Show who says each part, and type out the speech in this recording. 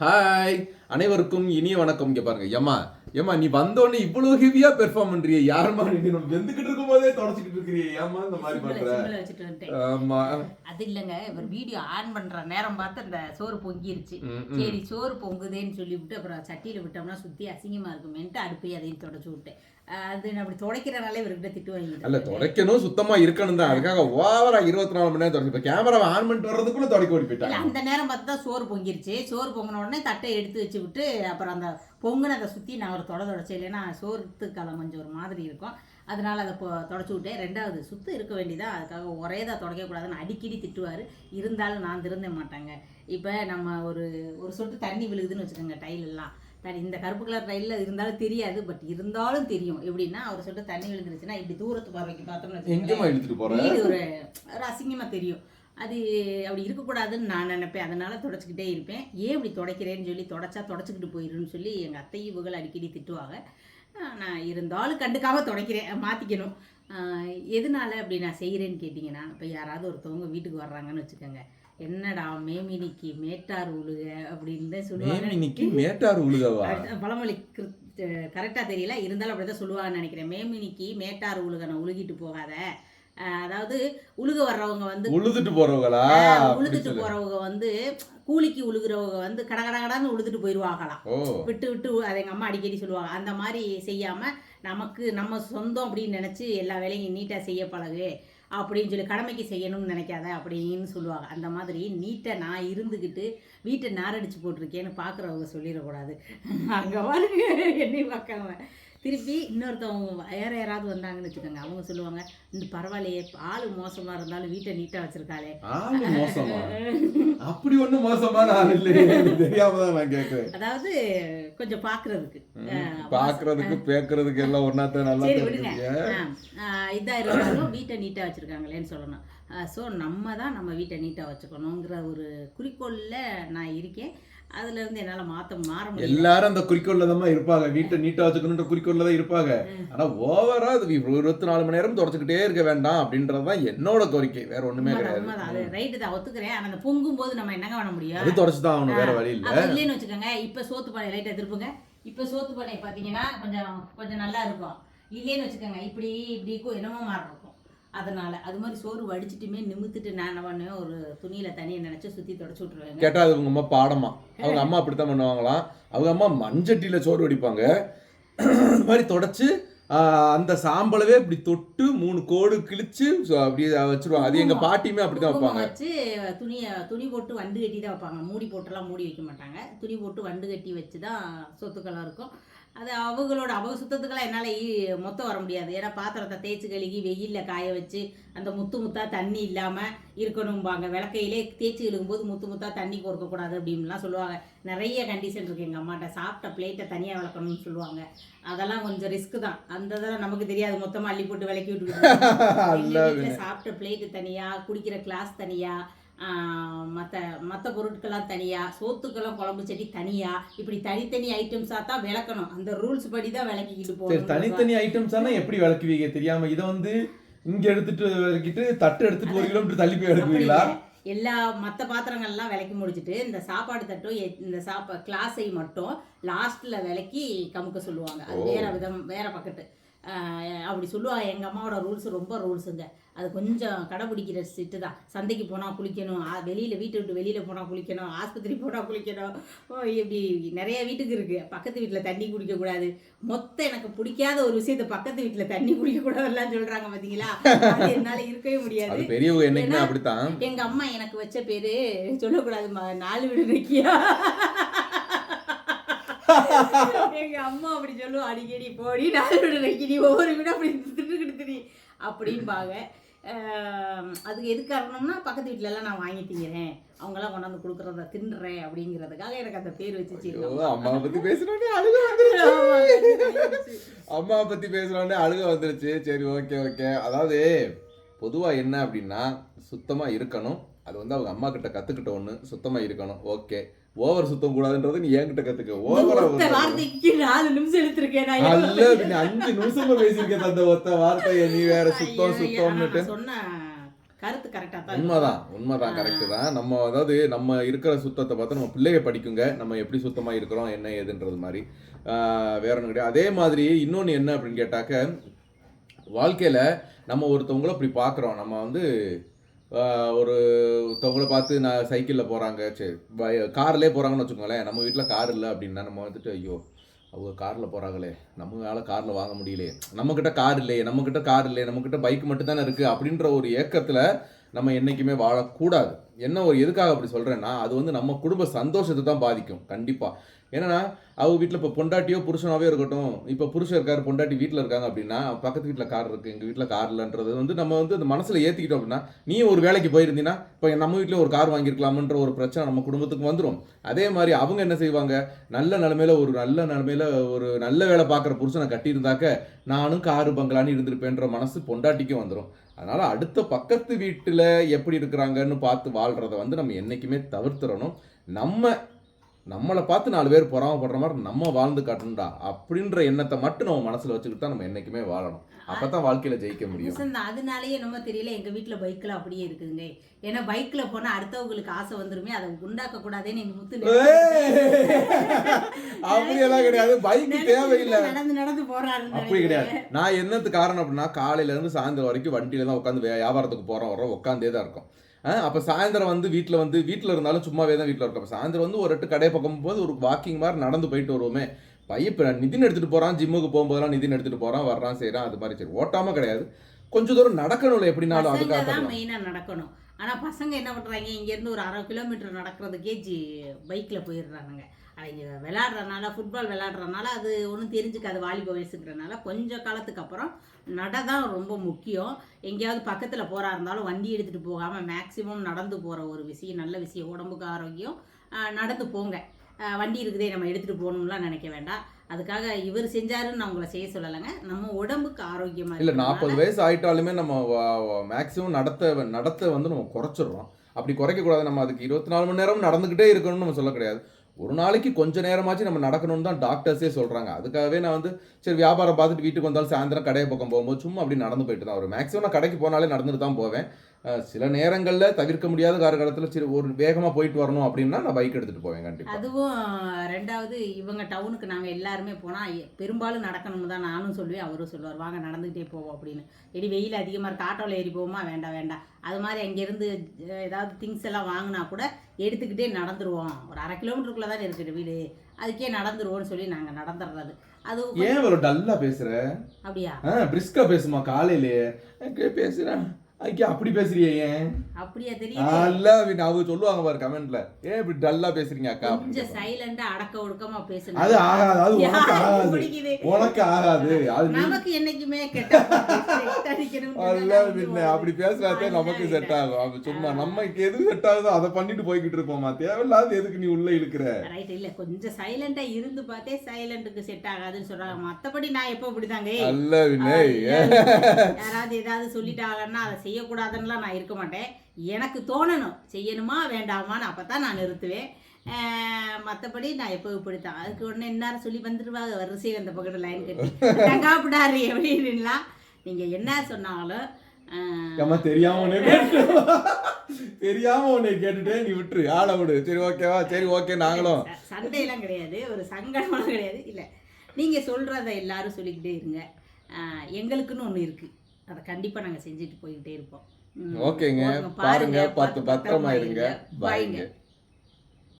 Speaker 1: Hi அனைவருக்கும் இனிய வணக்கம். இங்க பாருங்க. ஏம்மா ஏம்மா நீ வந்தோடனே இவ்வளவு ஹெவியா பெர்ஃபார்ம் பண்றிய? யாரும்மா நீ நம்ம வெந்துகிட்டு இருக்கும் போதே தொடச்சிக்கிட்டு இருக்கிறிய? ஏம்மா இந்த மாதிரி பண்ற. ஆமா.
Speaker 2: அது இல்லைங்க இவர் வீடியோ ஆன் பண்ற நேரம் பார்த்து அந்த சோறு பொங்கிருச்சு. சரி சோறு பொங்குதேன்னு சொல்லிவிட்டு அப்புறம் சட்டியில விட்டோம்னா சுத்தி அசிங்கமா இருக்குமேன்ட்டு அடுப்பையும் அதையும் தொடச்சு விட்டேன். அது அப்படி துடைக்கிறனால இவர்கிட்ட திட்டு வாங்கிட்டு இருக்கேன்.
Speaker 1: துடைக்கணும் சுத்தமா இருக்கணும் தான். அதுக்காக ஓவரா இருபத்தி நாலு மணி நேரம் தொடச்சு கேமரா ஆன் பண்ணிட்டு வர்றதுக்குள்ள தொடக்க ஓடி
Speaker 2: இல்ல,
Speaker 1: போயிட்டாங்க
Speaker 2: அந்த நேரம் பார்த்து தான் சோறு பொங்கிருச்சு. சோறு பொங்கின உடனே தட்டை எடுத்து வச்சு விட்டு அப்புறம் அந்த பொங்குனதை சுற்றி நான் ஒரு தொட தொடச்சேன். இல்லைன்னா சோறுத்து காலம் கொஞ்சம் ஒரு மாதிரி இருக்கும். அதனால அதை பொ தொடச்சி விட்டேன். ரெண்டாவது சுத்தம் இருக்க வேண்டியதா அதுக்காக ஒரே தான் தொடக்கக்கூடாதுன்னு அடிக்கடி திட்டுவார். இருந்தாலும் நான் திருந்த மாட்டாங்க. இப்போ நம்ம ஒரு ஒரு சொட்டு தண்ணி விழுகுதுன்னு வச்சுக்கோங்க டைல் எல்லாம். தண்ணி இந்த கருப்பு கலர் டைலில் இருந்தாலும் தெரியாது. பட் இருந்தாலும் தெரியும். எப்படின்னா ஒரு சொட்டு தண்ணி விழுந்துருச்சுன்னா இப்படி தூரத்து பார்வைக்கு பார்த்தோம்னு ஒரு ஒரு அசிங்கமாக தெரியும். அது அப்படி இருக்கக்கூடாதுன்னு நான் நினைப்பேன். அதனால தொடச்சிக்கிட்டே இருப்பேன். ஏன் இப்படி துடைக்கிறேன்னு சொல்லி தொடச்சா தொடச்சிக்கிட்டு போயிருன்னு சொல்லி எங்கள் அத்தை இவகள் அடிக்கடி திட்டுவாங்க. நான் இருந்தாலும் கண்டுக்காம துடைக்கிறேன். மாற்றிக்கணும் எதனால அப்படி நான் செய்கிறேன்னு கேட்டிங்கன்னா இப்போ யாராவது ஒருத்தவங்க வீட்டுக்கு வர்றாங்கன்னு வச்சுக்கோங்க. என்னடா மேமினிக்கு மேட்டார் உழுக அப்படின்னு தான் சொல்லுவாங்க
Speaker 1: மேட்டார் உழுகவா?
Speaker 2: பழமொழி கரெக்டாக தெரியல. இருந்தாலும் அப்படி தான் சொல்லுவாங்கன்னு நினைக்கிறேன். மேமினிக்கு மேட்டார் உழுகனை உழுகிட்டு போகாத. அதாவது உழுக வர்றவங்க வந்து
Speaker 1: உழுதுட்டு போறவங்களா?
Speaker 2: உழுதுட்டு. போறவங்க வந்து கூலிக்கு உழுகுறவங்க வந்து கட கட கடன்னு உழுதுட்டு போயிடுவாங்களாம்
Speaker 1: ஓ.
Speaker 2: விட்டு விட்டு அதை எங்கள் அம்மா அடிக்கடி சொல்லுவாங்க. அந்த மாதிரி செய்யாமல் நமக்கு நம்ம சொந்தம் அப்படின்னு நினச்சி எல்லா வேலையும் நீட்டாக செய்ய பழகு அப்படின்னு சொல்லி கடமைக்கு செய்யணும்னு நினைக்காத அப்படின்னு சொல்லுவாங்க. அந்த மாதிரி நீட்டாக நான் இருந்துக்கிட்டு வீட்டை நாரடிச்சு போட்டிருக்கேன்னு பார்க்குறவங்க சொல்லிடக்கூடாது. அங்கே பாருங்க என்னை பார்க்காம. திருப்பி இன்னொருத்தவங்க வேற யாராவது வந்தாங்கன்னு வச்சுக்கோங்க. அவங்க சொல்லுவாங்க இந்த பரவாயில்லையே ஆள் மோசமாக இருந்தாலும் வீட்டை நீட்டாக வச்சிருக்காளே.
Speaker 1: ஆளு மோசமா? அப்படி ஒண்ணும் மோசமான ஆள் இல்லையே தெரியாம தான் நான் கேக்குறேன்.
Speaker 2: அதாவது கொஞ்சம் பார்க்குறதுக்கு
Speaker 1: பாக்குறதுக்கு பேக்குறதுக்கு எல்லாம் ஒன்னாத்தான் நல்லா
Speaker 2: இதாக இருந்தாலும் வீட்டை நீட்டாக வச்சுருக்காங்களேன்னு சொல்லணும். ஸோ நம்ம தான் நம்ம வீட்டை நீட்டாக வச்சுக்கணுங்கிற ஒரு குறிக்கோளில் நான் இருக்கேன். அதுலேருந்து என்னால் மாற்ற மாற
Speaker 1: எல்லாரும் அந்த குறிக்கோள்ல தான் இருப்பாங்க. வீட்டை நீட்டா வச்சுக்கணுன்ற குறிக்கோள்ல தான் இருப்பாங்க ஆனா ஓவரா அது இருபத்தி நாலு மணி நேரம் தொடச்சுக்கிட்டே இருக்க வேண்டாம் அப்படின்றதுதான் என்னோட கோரிக்கை. வேற ஒண்ணுமே கிடையாது.
Speaker 2: அது ரைட்டு தான் ஒத்துக்கிறேன். ஆனால் அந்த பொங்கும் போது நம்ம என்னங்க பண்ண முடியும்?
Speaker 1: அது தொடச்சுதான் ஆகணும் வேற வழி இல்ல
Speaker 2: இல்லைன்னு வச்சுக்கோங்க இப்போ சோத்து பானை லைட்டாக திருப்புங்க. இப்போ சோத்து பானை பார்த்தீங்கன்னா கொஞ்சம் கொஞ்சம் நல்லா இருக்கும். இல்லைன்னு வச்சுக்கோங்க இப்படி இப்படி என்னமோ இருக்கும் அதனால அது மாதிரி சோறு வடிச்சிட்டுமே நிமித்துட்டு நான் என்ன பண்ணுவேன் ஒரு துணியில தனியை நினைச்சு சுத்தி தொடச்சு விட்டுருவேங்க.
Speaker 1: கேட்டா அது உங்க அம்மா பாடமா? அவங்க அம்மா அப்படித்தான் பண்ணுவாங்களாம். அவங்க அம்மா மண்சட்டியில சோறு வடிப்பாங்க. இந்த மாதிரி தொடச்சு அந்த சாம்பலவே இப்படி தொட்டு மூணு கோடு கிழிச்சு அப்படியே வச்சிருவாங்க. அது எங்க பாட்டியுமே அப்படிதான் வைப்பாங்க.
Speaker 2: வச்சு துணியை துணி போட்டு வண்டு கட்டி தான் வைப்பாங்க. மூடி போட்டுலாம் மூடி வைக்க மாட்டாங்க. துணி போட்டு வண்டு கட்டி வச்சு தான் சொத்துக்கெல்லாம் இருக்கும். அது அவங்களோட அவங்க சுத்தத்துக்கெல்லாம் என்னால் மொத்தம் வர முடியாது. ஏன்னா பாத்திரத்தை தேய்ச்சி கழுகி வெயிலில் காய வச்சு அந்த முத்து முத்தா தண்ணி இல்லாமல் இருக்கணும்பாங்க. விளக்கையிலே தேய்ச்சி கழுகும்போது முத்து முத்தா தண்ணி கொடுக்கக்கூடாது அப்படின்லாம் சொல்லுவாங்க. நிறைய கண்டிஷன் இருக்குது எங்கள் அம்மாட்ட. சாப்பிட்ட பிளேட்டை தனியாக விளக்கணும்னு சொல்லுவாங்க. அதெல்லாம் கொஞ்சம் ரிஸ்க் தான். அந்த இதெல்லாம் நமக்கு தெரியாது. மொத்தமாக அள்ளி போட்டு விளக்கி வீட்ல சாப்பிட்ட பிளேட்டு தனியா குடிக்கிற கிளாஸ் தனியா மற்ற மற்ற பொருட்கள்லாம் தனியா சோத்துக்கெல்லாம் குழம்பு சட்டி தனியா இப்படி தனித்தனி ஐட்டம்ஸாக தான் விளக்கணும். அந்த ரூல்ஸ் படி தான் விளக்கிக்கிட்டு
Speaker 1: சரி
Speaker 2: போகணும்
Speaker 1: தனித்தனி ஐட்டம்ஸ் ஆனா எப்படி விளக்குவீங்க? தெரியாம இதை வந்து இங்க எடுத்துட்டு விளக்கிட்டு தட்டு எடுத்துட்டு ஒரு கிலோமீட்டர் தள்ளி போய் விளக்குவீங்களா.
Speaker 2: எல்லா மற்ற பாத்திரங்கள்லாம் விளக்கி முடிச்சிட்டு இந்த சாப்பாடு தட்டும் இந்த சாப்பா கிளாஸை மட்டும் லாஸ்ட்ல விளக்கி கமுக்க சொல்லுவாங்க. அது. வேற விதம் வேற பக்கத்து. அப்படி சொல்லுவாங்க. எங்கள் அம்மாவோட ரூல்ஸ் ரொம்ப ரூல்ஸுங்க அது கொஞ்சம் கடைபிடிக்கிற சிட்டு தான். சந்தைக்கு போனால் குளிக்கணும். வெளியில வீட்டை விட்டு வெளியில போனால் குளிக்கணும். ஆஸ்பத்திரி போனால் குளிக்கணும். இப்படி நிறைய வீட்டுக்கு இருக்கு. பக்கத்து வீட்டில் தண்ணி குடிக்கக்கூடாது மொத்தம் எனக்கு பிடிக்காத ஒரு விஷயத்தை பக்கத்து வீட்டில் தண்ணி குடிக்கக்கூடாதுலாம் சொல்றாங்க பார்த்தீங்களா அது என்னால் இருக்கவே முடியாது.
Speaker 1: பெரியவங்க அப்படித்தான்.
Speaker 2: எங்க அம்மா எனக்கு வச்ச பேரு சொல்லக்கூடாதுமா நாலு வீடு நக்கியா எங்க அம்மா அப்படி சொல்லுவோம் அடிக்கடி போடி நாலு வீடு நக்கி ஒவ்வொரு வீடும் அப்படி திட்டுக்கிட்டு திரி அப்படிம்பாங்க. ஆம், அதுக்கு எது காரணம்னா பக்கத்து வீட்ல எல்லாம் நான் வாங்கி திங்கிறேன் அவங்கெல்லாம் கொண்டாந்து கொடுக்குறத தின்னுறேன் அப்படிங்கிறதுக்காக எனக்கு அந்த பேர்
Speaker 1: ஐயோ,
Speaker 2: அம்மா.
Speaker 1: பத்தி பேசுறோன்னே அழுக வந்துருச்சு. அம்மாவை பத்தி பேசுறோன்னே அழுக வந்துருச்சு. சரி ஓகே ஓகே. அதாவது பொதுவா என்ன அப்படின்னா சுத்தமா இருக்கணும். அது வந்து அவங்க அம்மா கிட்ட கத்துக்கிட்ட ஒண்ணு. சுத்தமா இருக்கணும். ஓகே. ஓவர் சுத்தம் கூடாதுன்றது நீ என்கிட்ட கத்துக்க. ஓவரா
Speaker 2: வார்த்தைக்கு நாலு நிமிஷம் எடுத்திருக்கேன்
Speaker 1: அல்ல பின்ன அஞ்சு நிமிஷமா பேசியிருக்கேன் அந்த ஒத்த வார்த்தையை. நீ வேற சுத்தம் சுத்தம்னுட்டு.
Speaker 2: கருத்து கரெக்டா தான்.
Speaker 1: உண்மைதான் உண்மைதான் கரெக்டு தான். நம்ம அதாவது நம்ம இருக்கிற சுத்தத்தை பார்த்து நம்ம பிள்ளைய படிக்குங்க. நம்ம எப்படி சுத்தமாக இருக்கிறோம் என்ன ஏதுன்றது மாதிரி. வேற ஒன்றும் கிடையாது. அதே மாதிரி இன்னொன்று என்ன அப்படின்னு கேட்டாக்க வாழ்க்கையில் நம்ம ஒருத்தவங்கள இப்படி பார்க்குறோம். நம்ம வந்து ஒரு ஒருத்தவங்கள பார்த்து நான் சைக்கிளில் போகிறாங்க சரி கார்லேயே போகிறாங்கன்னு வச்சுக்கோங்களேன். நம்ம வீட்டில் கார் இல்லை அப்படின்னா நம்ம வந்துட்டு ஐயோ அவங்க காரில் போகிறாங்களே நம்மளால் காரில் வாங்க முடியலையே. நம்மக்கிட்ட கார் இல்லையே நம்மக்கிட்ட கார் இல்லையே நம்மக்கிட்ட பைக் மட்டும்தானே இருக்குது அப்படின்ற ஒரு ஏக்கத்தில் நம்ம என்றைக்குமே வாழக்கூடாது. என்ன ஒரு எதுக்காக அப்படி சொல்கிறேன்னா அது வந்து நம்ம குடும்ப சந்தோஷத்தை தான் பாதிக்கும். கண்டிப்பாக ஏன்னா அவங்க வீட்டில் இப்போ பொண்டாட்டியோ புருஷனாவே இருக்கட்டும் இப்போ புருஷன் இருக்கார் பொண்டாட்டி வீட்டில் இருக்காங்க அப்படின்னா பக்கத்து வீட்டில் கார் இருக்குது எங்கள் வீட்டில் கார் இல்லைன்றது வந்து நம்ம வந்து அந்த மனசில் ஏற்றிக்கிட்டோம் அப்படின்னா நீ ஒரு வேலைக்கு போயிருந்தீங்கன்னா இப்போ நம்ம வீட்டில் ஒரு கார் வாங்கியிருக்கலாமன்ற ஒரு பிரச்சனை நம்ம குடும்பத்துக்கு வந்துடும் அதே மாதிரி அவங்க என்ன செய்வாங்க? நல்ல நிலமையில ஒரு நல்ல நிலமையில ஒரு நல்ல வேலை பார்க்குற புருஷனை கட்டியிருந்தாக்க நானும் காரு பங்களான்னு இருந்திருப்பேன்ற மனசு பொண்டாட்டிக்கும் வந்துடும் அதனால் அடுத்த பக்கத்து வீட்டில் எப்படி இருக்கிறாங்கன்னு பார்த்து வாழ்கிறத வந்து நம்ம என்றைக்குமே தவிர்த்துறணும் நம்ம நம்மளை பார்த்து நாலு பேர் பொறாமப்படுற மாதிரி நம்ம வாழ்ந்து காட்டணும்டா அப்படின்ற எண்ணத்தை மட்டும் நம்ம மனசுல வச்சுக்கிட்டு தான் நம்ம என்னைக்குமே வாழணும். அப்பதான் வாழ்க்கையில ஜெயிக்க முடியும்.
Speaker 2: அதனாலேயே நம்ம தெரியல எங்க வீட்ல பைக்ல அப்படியே இருக்குதுங்க. ஏன்னா பைக்ல போனா அடுத்தவங்களுக்கு ஆசை வந்துருமே அதை உண்டாக்க கூடாதுன்னு எங்க முத்து
Speaker 1: அப்படியெல்லாம் கிடையாது. பைக் தேவையில்லை.
Speaker 2: நடந்து நடந்து போறாரு
Speaker 1: அப்படி கிடையாது. நான் என்னத்துக்கு காரணம் அப்படின்னா காலையில இருந்து சாயந்தரம் வரைக்கும் வண்டியில தான் உட்காந்து வியாபாரத்துக்கு போறோம் வரோம் உட்காந்தே தான் இருக்கும். அப்ப சாயந்தரம் வந்து வீட்ல வந்து வீட்ல இருந்தாலும் சும்மாவே தான் வீட்ல இருக்கும். அப்ப சாயந்தரம் வந்து ஒரு எட்டு கடை பக்கம் போது ஒரு வாக்கிங் மாதிரி நடந்து போயிட்டு வருவோமே. பையன் இப்போ நிதின் எடுத்துட்டு போறான் ஜிம்முக்கு போகும்போதெல்லாம் நிதின் எடுத்துட்டு போறான் வர்றான் செய்றான் அது மாதிரி சரி. ஓட்டாம கிடையாது. கொஞ்ச தூரம் நடக்கணும்ல எப்படினாலும் அதுக்காக
Speaker 2: தான்
Speaker 1: பண்ணலாம்.
Speaker 2: மெயினா நடக்கணும். ஆனால் பசங்க என்ன பண்ணுறாங்க இங்கேருந்து ஒரு அரை கிலோமீட்டர் நடக்கிறதுக்கே ஜி பைக்கில் போயிடுறானுங்க. அவங்க விளாட்றனால ஃபுட்பால் விளாட்றனால அது ஒன்றும் தெரிஞ்சுக்காது வாலிப வயசுக்கிறனால கொஞ்சம் காலத்துக்கு அப்புறம் நட தான் ரொம்ப முக்கியம். எங்கேயாவது பக்கத்தில் போகிறா இருந்தாலும் வண்டி எடுத்துகிட்டு போகாமல் மேக்ஸிமம் நடந்து போகிற ஒரு விஷயம் நல்ல விஷயம் உடம்புக்கு ஆரோக்கியம் நடந்து போங்க. வண்டி இருக்குதே நம்ம எடுத்துகிட்டு போகணும்லாம் நினைக்க வேண்டாம். அதுக்காக இவர் செஞ்சாருன்னு நான் உங்களை செய்ய சொல்லலைங்க. நம்ம உடம்புக்கு ஆரோக்கியமாக
Speaker 1: இல்ல நாற்பது வயசு ஆயிட்டாலுமே நம்ம மேக்ஸிமம் நடத்த நடத்த வந்து நம்ம குறைச்சிடுறோம். அப்படி குறைக்க கூடாது நம்ம அதுக்கு இருபத்தி நாலு மணி நேரம் நடந்துகிட்டே இருக்கணும்னு நம்ம சொல்ல கிடையாது. ஒரு நாளைக்கு கொஞ்ச நேரமாச்சும் நம்ம நடக்கணும்னு தான் டாக்டர்ஸே சொல்றாங்க. அதுக்காகவே நான் வந்து சரி வியாபாரம் பார்த்துட்டு வீட்டுக்கு வந்தாலும் சாயந்தரம் கடை பக்கம் போகும்போது சும்மா அப்படி நடந்து போயிட்டு தான் வரும் மேக்ஸிமம் நான் கடைக்கு போனாலே நடந்துட்டு தான் போவேன். சில நேரங்களில் தவிர்க்க முடியாத காலகட்டத்தில் சரி ஒரு வேகமாக போயிட்டு வரணும் அப்படின்னா நான் பைக் எடுத்துட்டு போவேன் கண்டிப்பாக
Speaker 2: அதுவும் ரெண்டாவது இவங்க டவுனுக்கு நாங்கள் எல்லாருமே போனால் பெரும்பாலும் நடக்கணும்னு தான் நானும் சொல்லுவேன். அவரும் சொல்லுவார் வாங்க நடந்துக்கிட்டே போவோம் அப்படின்னு. எடி வெயில் அதிகமாக இருக்கு. ஆட்டோவில் ஏறி போவோமா? வேண்டாம் வேண்டாம். அது மாதிரி அங்கேருந்து ஏதாவது திங்ஸ் எல்லாம் வாங்கினா கூட எடுத்துக்கிட்டே நடந்துருவோம். ஒரு அரை கிலோமீட்டருக்குள்ளே தான் இருக்குது வீடு. அதுக்கே நடந்துருவோம்னு சொல்லி நாங்கள் நடந்துடுறது அது
Speaker 1: ஏன் இவ்வளோ டல்லாக பேசுற?
Speaker 2: அப்படியா?
Speaker 1: ஆ பிரிஸ்கா பேசுமா காலையிலேயே? பேசுகிறேன் ஐயா அப்படி பேசுறியே ஏன்?
Speaker 2: அப்படியா தெரியும்
Speaker 1: அல்ல அவங்க சொல்லுவாங்க பாரு கமெண்ட்ல. ஏன் இப்படி டல்லா பேசுறீங்க அக்கா?
Speaker 2: கொஞ்சம். சைலண்டா அடக்க ஒடுக்கமா பேசணும்
Speaker 1: அது ஆகாது அது உனக்கு ஆகாது? உனக்கு ஆகாது. அது
Speaker 2: நமக்கு என்னைக்குமே கெட்ட
Speaker 1: அல்ல பின்ன அப்படி பேசுறாதே நமக்கு செட் ஆகும். அப்ப சும்மா நமக்கு எது செட் ஆகுதோ அதை பண்ணிட்டு போய்கிட்டு இருப்போமா? தேவையில்லாத எதுக்கு நீ உள்ள இழுக்கிற?
Speaker 2: ரைட் இல்ல கொஞ்சம் சைலண்டா இருந்து பார்த்தே சைலண்ட்டுக்கு செட் ஆகாதுன்னு சொல்றாங்க. மத்தபடி நான் எப்போ இப்படிதாங்க?
Speaker 1: அல்ல வினய்
Speaker 2: யாராவது ஏதாவது சொல்லிட்டாங்கன்னா அதை செய்யக்கூடாதுன்னுலாம் நான் இருக்க மாட்டேன். எனக்கு தோணணும். செய்யணுமா வேண்டாமான்னு அப்பதான் நான் நிறுத்துவேன். மற்றபடி நான் எப்போ இப்படித்தான். அதுக்கு உடனே இன்னாரும் சொல்லி வந்துடுவாங்க வரிசை அந்த பக்கத்து லைன் கட்டி. தங்காப்பிடாரு எப்படின்லாம் நீங்க என்ன சொன்னாலும்
Speaker 1: ஏம்மா தெரியாம தெரியாம உன்னை கேட்டுட்டே நீ விட்டுரு. ஆளை விடு. சரி ஓகேவா சரி ஓகே நாங்களும்.
Speaker 2: சண்டையெல்லாம் கிடையாது. ஒரு சங்கடமெல்லாம் கிடையாது. இல்லை. நீங்கள் சொல்கிறத எல்லாரும் சொல்லிக்கிட்டே இருங்க. எங்களுக்குன்னு ஒன்று இருக்குது அதை கண்டிப்பாக நாங்கள் செஞ்சுட்டு போய்கிட்டே இருப்போம்.
Speaker 1: ஓகேங்க. பாருங்க பார்த்து பத்திரமா இருங்க. பாய்ங்க.